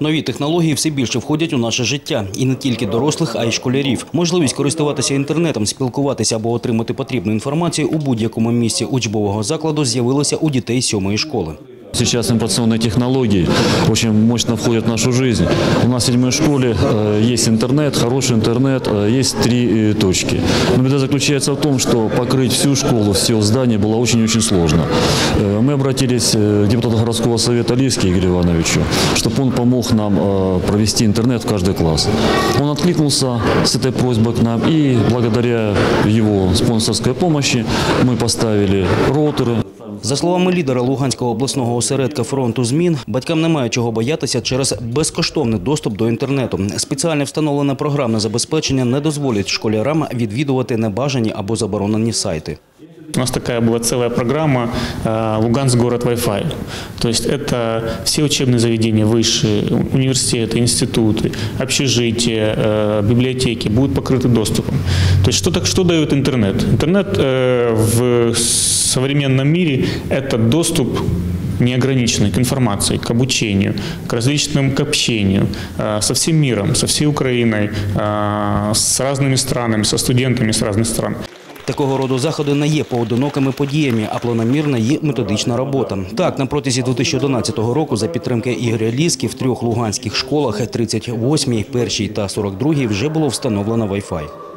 Нові технології все більше входять у наше життя. І не тільки дорослих, а й школярів. Можливість користуватися інтернетом, спілкуватися або отримати потрібну інформацію у будь-якому місці учбового закладу з'явилася у дітей сьомої школи. Сейчас информационные технологии очень мощно входят в нашу жизнь. У нас в седьмой школе э, есть интернет, хороший интернет, э, есть три э, точки. Но беда заключается в том, что покрыть всю школу, все здания было очень-очень сложно. Мы обратились к депутату городского совета Лиски Игорю Ивановичу, чтобы он помог нам провести интернет в каждый класс. Он откликнулся с этой просьбой к нам и благодаря его спонсорской помощи мы поставили роутеры, За словами лідера Луганського обласного осередка фронту змін, батькам немає чого боятися через безкоштовний доступ до інтернету. Спеціально встановлене програмне забезпечення не дозволить школярам відвідувати небажані або заборонені сайти. У нас такая была целая программа э, «Луганск. Город Wi-Fi». То есть это все учебные заведения высшие, университеты, институты, общежития, э, библиотеки будут покрыты доступом. То есть что, так, что дает интернет? Интернет э, в современном мире – это доступ неограниченный к информации, к обучению, к различным, к общению со всем миром, со всей Украиной, с разными странами, со студентами с разных стран. Такого роду заходи не є поодинокими подіями, а планомірна є методична робота. Так, на протязі 2011 року за підтримки Ігоря Ліски в трьох луганських школах 38, 1 та 42 вже було встановлено Wi-Fi.